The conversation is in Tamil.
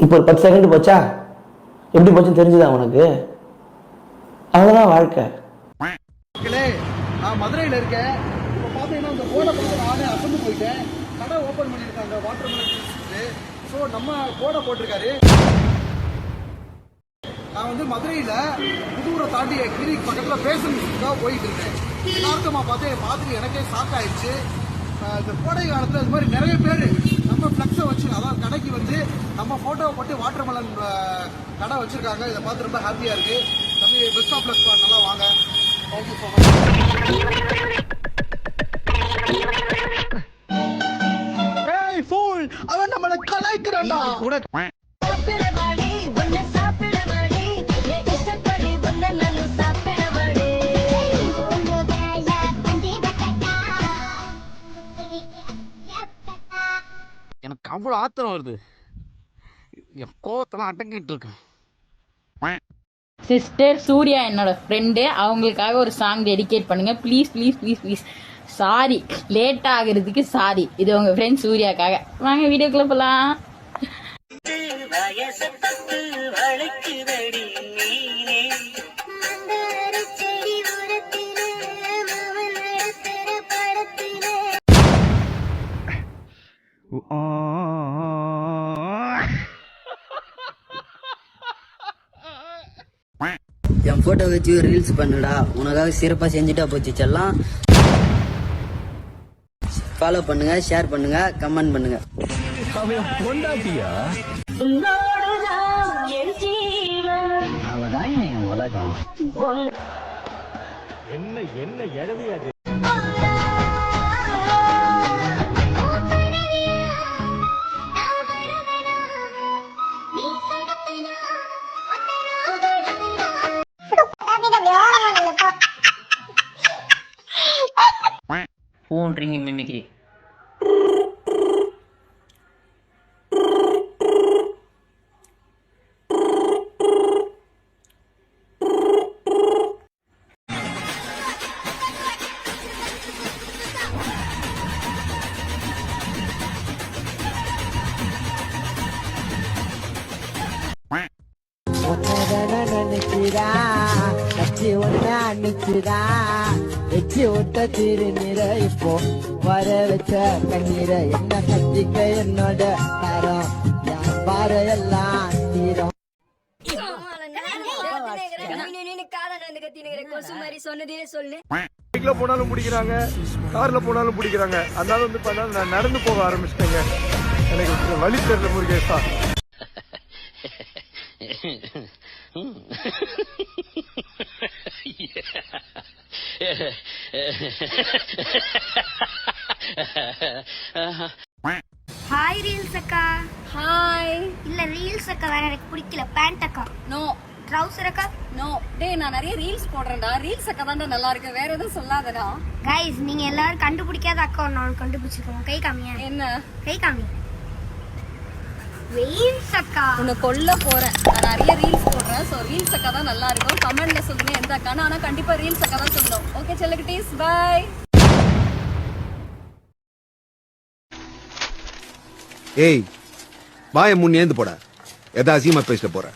இப்போ ஒரு பத்து செகண்ட் போச்சா எப்படி போச்சுன்னு தெரிஞ்சுதா உனக்கு? அவ்வளோதான் வாழ்க்கை. நான் மதுரையில் இருக்கேன். இப்போ பார்த்தீங்கன்னா இந்த கோடை பார்த்து நானே அசந்து போயிட்டேன். கடை ஓப்பன் பண்ணியிருக்காங்க வாட்டர் ஸோ நம்ம கோடை போட்டிருக்காரு. நான் வந்து மதுரையில் புதூரை தாண்டி கிளினிக் பக்கத்தில் பேசணுக்காக போயிட்டு இருக்கேன். எல்லாருக்குமா பார்த்து என் மாதிரி எனக்கே ஷாக் ஆயிடுச்சு. இந்த கோடை காலத்தில் இது மாதிரி நிறைய பேர் நம்ம ஃப்ளக்ஸை வச்சு அதாவது கடைக்கு வந்து நம்ம ஃபோட்டோவை போட்டு வாட்டர் மெலன் கடை வச்சுருக்காங்க. இதை பார்த்து ரொம்ப ஹாப்பியாக இருக்குது தம்பி பெஸ்ட் ஆஃப் லக் நல்லா வாங்க. தேங்க்யூ ஸோ மச் அவ்வளோ ஆத்திரம் வருது. என் கோவத்தெல்லாம் அடங்கிட்டு இருக்கேன் சிஸ்டர் சூர்யா என்னோட ஃப்ரெண்டு அவங்களுக்காக ஒரு சாங் டெடிகேட் பண்ணுங்க. Please please please please sorry late ஆகுறதுக்கு சாரி இது உங்க ஃப்ரெண்ட் சூர்யாக்காக. வாங்க வீடியோக்குள்ள போலாம். செடி என் போட்டோ வச்சு ரீல்ஸ் பண்ணுடா. உனக்காக சிறப்பா செஞ்சுட்டா போச்சு செல்லம். ஃபாலோ பண்ணுங்க ஷேர் பண்ணுங்க கமெண்ட் பண்ணுங்க. உன்னோடுதான் என் ஜீவன். ஃபோன் ரிங்கிங் மிமிக்ரி நினைக்கிறா கட்சி ஒண்ணு அன்னைக்குதா வச்சு விட்ட திருநீர இப்போ வர வச்ச கண்ணீர என்ன கட்டிக்க என்னோட தரம் பாரு எல்லாம் தீரம்? பைக்ல போனாலும் பிடிக்கிறாங்க கார்ல போனாலும் பிடிக்கிறாங்க. அதனால வந்து பார்த்தா நான் நடந்து போக ஆரம்பிச்சிட்டேங்க. எனக்கு வழி தெரியல முருகேஷா ஹாய் ரீல்ஸ் அக்கா. ஹாய் இல்ல ரீல்ஸ் அக்கா வேற எனக்கு பிடிக்கல. பேண்ட் அக்கா. நோ ட்ரவுசர் அக்கா? நோ டேய் நான் நிறைய ரீல்ஸ் போடுறேன்டா. ரீல்ஸ் அக்கா தான் நல்லா இருக்கு. வேற எதுவும் சொல்லாதடா. கைஸ் நீங்க எல்லாரும் கண்டுபிடிக்காத அக்கா ஒன்று நான் கண்டுபிடிச்சிருக்கோம் கை காமியா என்ன? கை காமி. ரீல்ஸ் அக்கா. உன்னை கொல்ல போறேன். நான் நிறைய ரீல்ஸ் போடுறேன். ஸோ ரீல்ஸ் அக்கா தான் நல்லா இருக்கும். கமெண்ட்ல சொல்லுங்க எந்த அக்கான்னு. ஆனா கண்டிப்பா ரீல்ஸ் அக்கா தான் சொல்லணும். ஓகே செல்லகுட்டீஸ் பை ஏய் வாய முன் ஏந்து போட. எதா அசியமா பேசிட்டு போற?